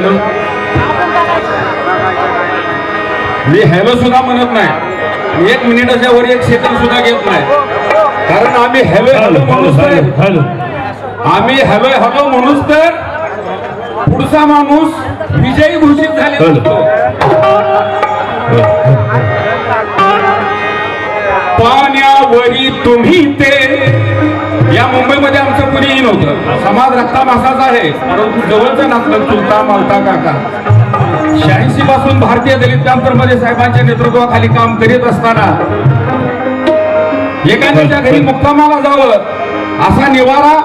Hello मी hello सुद्धा म्हणत नाही. एक मिनिटाच्या वर एक सेकंद सुद्धा घेत नाही. कारण आम्ही हॅलो हॅलो म्हणूच तर आम्ही हॅलो हॅलो म्हणूच तर पुढचा माणूस विजयी घोषित झाले. पाण्यावरी तुम्ही नव्हतं. समाज रक्ता मासाचा आहे. परंतु जवळचं नातलं चुलता मालता काका. शहाऐंशी पासून भारतीय दलित मध्ये साहेबांच्या नेतृत्वाखाली काम करीत असताना एखाद्याच्या घरी मुक्कामाला जावं असा निवारा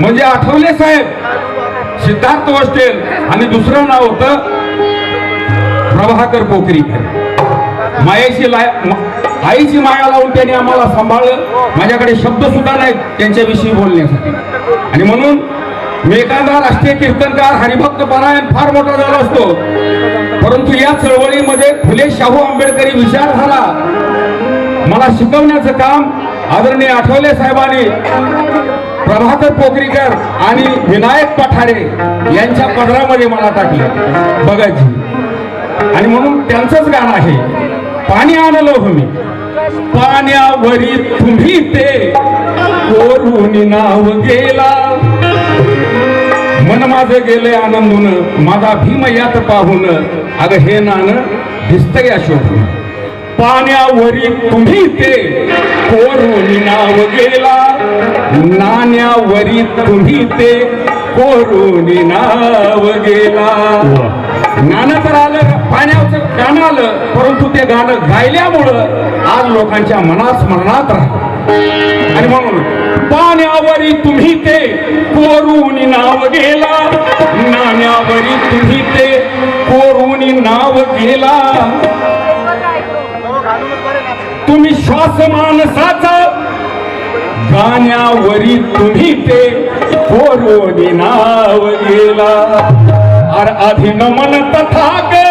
म्हणजे आठवले साहेब. सिद्धार्थ वस्टेल आणि दुसरं नाव होतं प्रभाकर पोखरीकर. मायेची लाय आईची माया लावून त्यांनी आम्हाला सांभाळलं. माझ्याकडे शब्द सुद्धा नाहीत त्यांच्याविषयी बोलण्यासाठी. आणि म्हणून मी एखादा राष्ट्रीय कीर्तनकार हरिभक्त परायण फार मोठा झाला असतो. परंतु या चळवळीमध्ये फुले शाहू आंबेडकरी विचार झाला. मला शिकवण्याचं काम आदरणीय आठवले साहेबांनी प्रभाकर पोखरीकर आणि विनायक पठारे यांच्या पदरामध्ये मला टाकलं. बघायची आणि म्हणून त्यांचंच गाणं आहे. पाणी आणलं मी. पाण्यावरी तुम्ही ते कोरून नाव गेला. मन माझं गेलंय आनंदून माझा भीम यात पाहून. अगं हे नाणं दिसतंय शोभून. पाण्यावरी तुम्ही ते कोरून नाव गेला. नाण्यावरी तुम्ही ते कोरून नाव गेला. गाणं तर आलं. पाण्याचं गाणं आलं परंतु ते गाणं गायल्यामुळं आज लोकांच्या मनात स्मरणात राहत. आणि म्हणून पाण्यावरी तुम्ही ते कोरून नाव गेला. नाण्यावरी तुम्ही ते कोरून नाव गेला. तुम्ही श्वास माणसाचा गाण्यावरी तुम्ही ते कोरून नाव गेला. अर आधी नमन तथागताला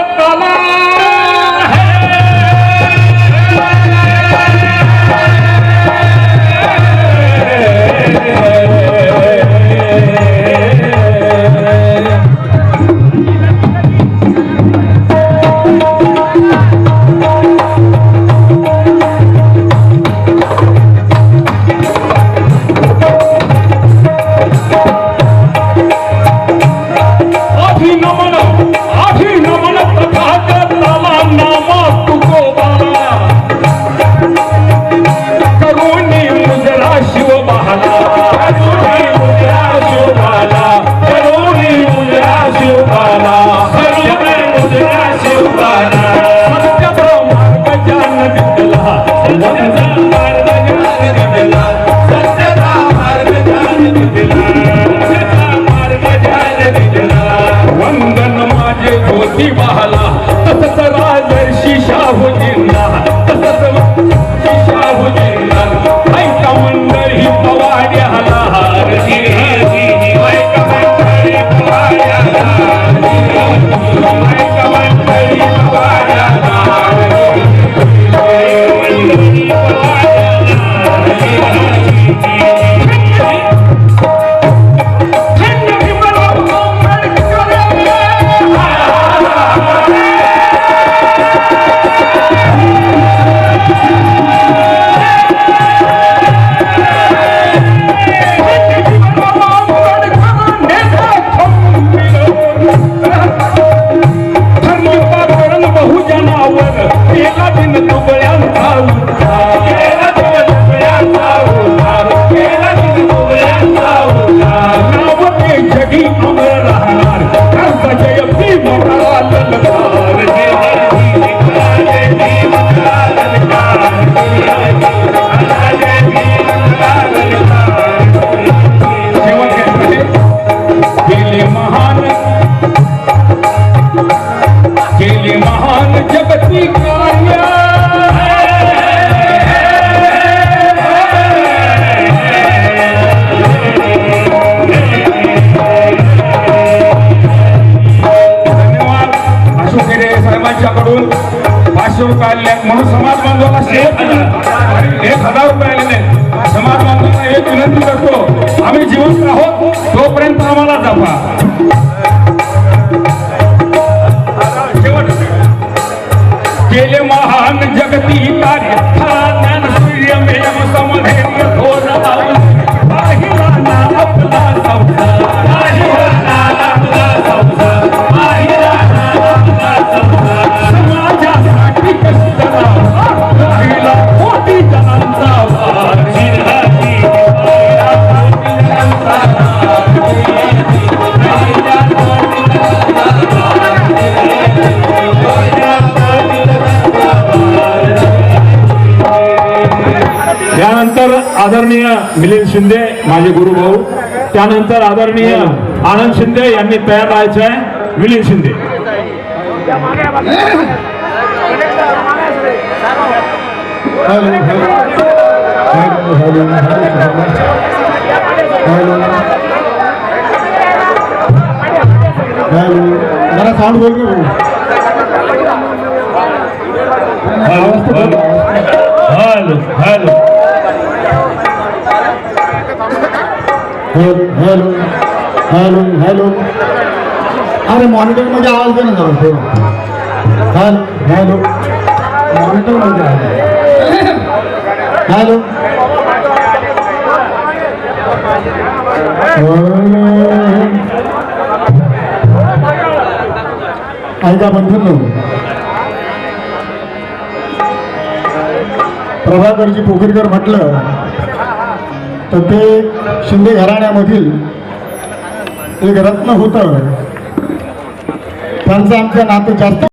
para पाचशे रुपये आलेले म्हणून समाज बांधवाला शेवट एक हजार रुपये आले आहेत समाज बांधवांना एक विनंती करतो. आम्ही जिवंत आहोत तोपर्यंत आम्हाला जपा. शिंदे माझे गुरुभाऊ त्यानंतर आदरणीय आनंद शिंदे यांनी तयार राहायचं आहे Milind Shinde. Hello hello. Hello hello. Hello hello जरा साऊंड बोल hello hello hello hello. Hello अरे मॉनिटरमध्ये आवाज दे ना जरा थोडा हॅलो हॅलो. मॉनिटरमध्ये आवाज. हॅलो. ऐका बंधन प्रभाकरजी पोखरीकर म्हटलं तर ते शिंदे घराण्यामधील एक रत्न होतं. त्यांचं आमचं नातं जास्त